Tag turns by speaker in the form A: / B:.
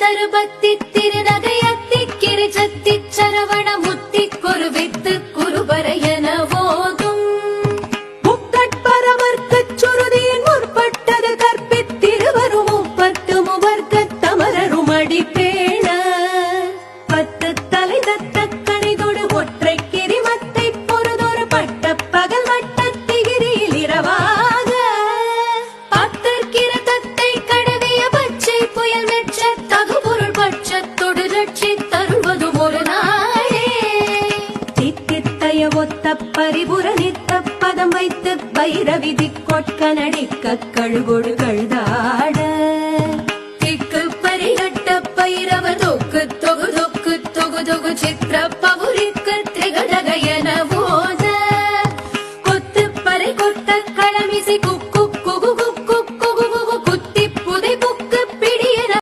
A: தருபத்தி திருநகையத்தி கிரிஜத்தி சரவண முத்தி குருவித்து குருபரையன போதும்
B: முக்கட்பரமர்க்கச் சுருதியின் முற்பட்டது கற்பித்திருவரும் முப்பத்து முவர்க்க தமரரும் அடிப்பேண பத்து தலை தத்த உடைய ஒத்த பரிபுர நித்த பதம் வைத்து பைரவி திக்கொட்க நடிக்க கழுகொடு கழுதாட
A: திக்கு பரிகட்ட பைரவ தொக்கு தொகு தொக்கு தொகு தொகு சித்திர பவுரிக்கு திகழக என ஓத. கொத்து பறை கொட்ட களமிசை